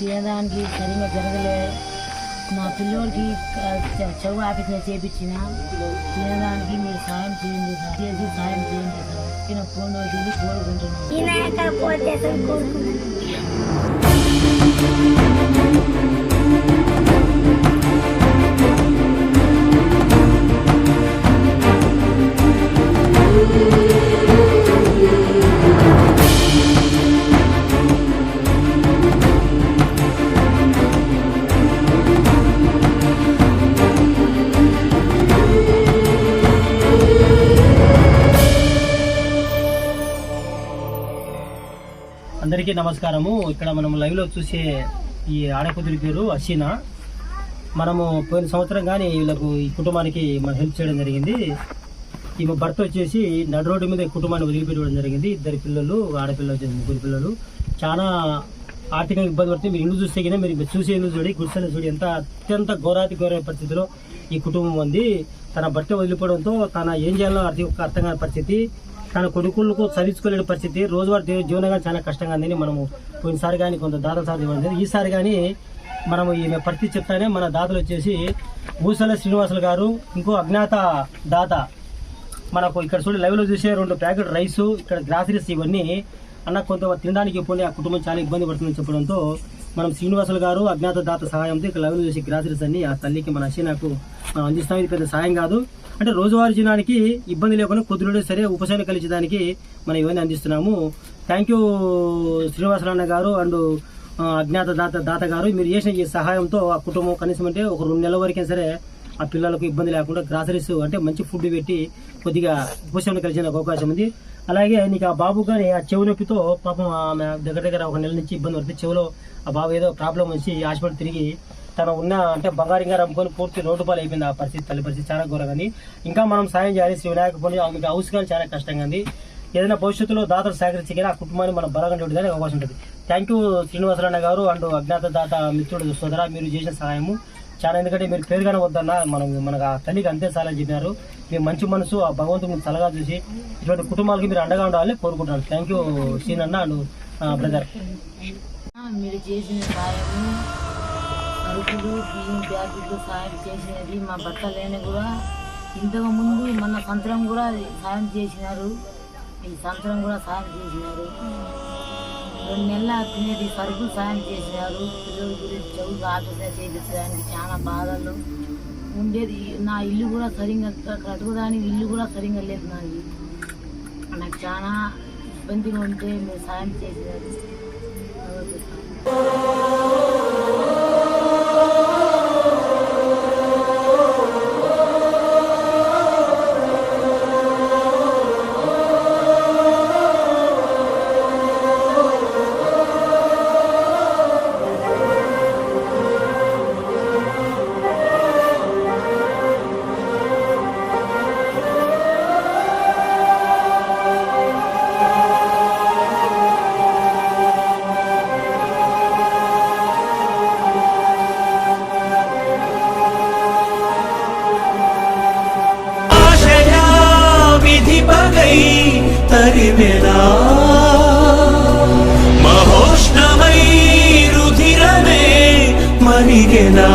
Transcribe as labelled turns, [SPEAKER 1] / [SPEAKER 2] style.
[SPEAKER 1] చేయడానికి సరిగా జరగలే. మా పిల్లోడికి చదువు ఆఫీస్లో చేపించిన. తినడానికి మీరు సాయం చేయండి సార్. చేసి సాయం చేయండి సార్. నేను ఫోన్ వచ్చింది కోరుకుంటున్నాను.
[SPEAKER 2] అందరికీ నమస్కారము. ఇక్కడ మనం లైవ్లో చూసే ఈ ఆడకూతురి పేరు అషీనా మనము పోయిన సంవత్సరం కానీ వీళ్ళకు ఈ కుటుంబానికి మనం హెల్ప్ చేయడం జరిగింది. ఈమె భర్త వచ్చేసి నడు రోడ్డు మీద కుటుంబాన్ని వదిలిపెట్టడం జరిగింది. ఇద్దరు పిల్లలు ఆడపిల్ల వచ్చేసి ముగ్గురు పిల్లలు. చాలా ఆర్థికంగా ఇబ్బంది పడితే మీరు ఇల్లు చూస్తే కింద మీరు చూసే ఇల్లు చూడి గుడిసెలు చూడి ఎంత అత్యంత ఘోరాతి ఘోర పరిస్థితిలో ఈ కుటుంబం ఉంది. తన భర్త వదిలిపోవడంతో తన ఏం చేయాలో అర్థం అర్థం కాని పరిస్థితి. తన కొడుకులకు చదివించుకోలేని పరిస్థితి. రోజువారి జీవనంగా చాలా కష్టంగా ఉందని మనము పోయినసారి కానీ కొంత దాతల సార్ ఇవ్వడం ఈసారి కానీ మనము ఈమె పరిస్థితి చెప్తానే మన దాతలు వచ్చేసి ఊసల శ్రీనివాసులు గారు ఇంకో అజ్ఞాత దాత. మనకు ఇక్కడ చూడండి లైవ్లో చూసే రెండు ప్యాకెట్ రైస్ ఇక్కడ గ్రాసరీస్ ఇవన్నీ అన్న కొంత తినడానికి ఇవ్వండి ఆ కుటుంబం చాలా ఇబ్బంది పడుతుందని చెప్పడంతో మనం శ్రీనివాసులు గారు అజ్ఞాత దాత సహాయంతో ఇక్కడ లవ్ చేసి గ్రాసరీస్ అన్ని ఆ తల్లికి మన అశీనాకు మనం అందిస్తాం. ఇది పెద్ద సాయం కాదు. అంటే రోజువారీ జీవనానికి ఇబ్బంది లేకుండా కొద్దిలో సరే ఉపశమనం కలిగించడానికి మనం ఇవన్నీ అందిస్తున్నాము. థ్యాంక్ యూ శ్రీనివాసరాన్న గారు అండ్ అజ్ఞాత దాత దాత గారు. మీరు చేసిన ఈ సహాయంతో ఆ కుటుంబం కనీసం అంటే ఒక రెండు నెలల వరకైనా సరే ఆ పిల్లలకు ఇబ్బంది లేకుండా గ్రాసరీస్ అంటే మంచి ఫుడ్ పెట్టి కొద్దిగా ఉపశమనం కలిసేందుకు అవకాశం ఉంది. అలాగే నీకు ఆ బాబు కానీ ఆ చెవు నొప్పితో పాపం ఆమె దగ్గర దగ్గర ఒక నెల నుంచి ఇబ్బంది పడితే చెవిలో ఆ బాబు ఏదో ప్రాబ్లం వచ్చి హాస్పిటల్ తిరిగి తన ఉన్న అంటే బంగారంగా అమ్ముకొని పూర్తి రోడ్డు పాలు అయిపోయింది ఆ పరిస్థితి తల్లి పరిస్థితి చాలా ఘోరంగా ఉంది. ఇంకా మనం సాయం చేయాలి. శ్రీ వినాయక పోనీ ఆమెకి హౌస్ కానీ చాలా కష్టంగా ఉంది. ఏదైనా భవిష్యత్తులో దాతలు సహకరించగలి ఆ కుటుంబాన్ని మనం బలంగా చూడడానికి అవకాశం ఉంటుంది. థ్యాంక్ యూ శ్రీనివాసరాణ గారు అండ్ అజ్ఞాత దాత మిత్రుడు సోదర. మీరు చేసిన సహాయము. చాలా ఎందుకంటే మీరు పేరుగానే వద్దన్న మనం మనకు ఆ తల్లికి అంతే చాలా చెప్పినారు. మీ మంచి మనసు ఆ భగవంతుని మీరు చల్లగా చూసి ఇటువంటి కుటుంబాలకి మీరు అండగా ఉండాలని కోరుకుంటున్నాను. థ్యాంక్ యూ సీన్ అన్న అండ్ బ్రదర్
[SPEAKER 1] మీరు చేసిన సాయము అరుకులు బియ్యం ప్యాకెట్లు సాయం చేసినది మా భర్త లేని కూడా ఇంతకు ముందు మన సంవత్సరం కూడా సాయం చేసినారు. ఈ సంవత్సరం కూడా సాయం చేసినారు. రెండు నెలల తినేది సరుకులు సాయం చేసినారు పిల్లల గురించి చదువు ఆఫీసర్ చేయించడానికి చాలా బాధలు ఉండేది. నా ఇల్లు కూడా సరిగ్గా కట్టుకోవడానికి ఇల్లు కూడా సరిగ్గా లేదు నాది. నాకు చాలా ఇబ్బందిగా ఉంటే మీరు సాయం చేసినారు
[SPEAKER 3] విధి పగై మహోష్ణమై రుధిరమే మరిగెనా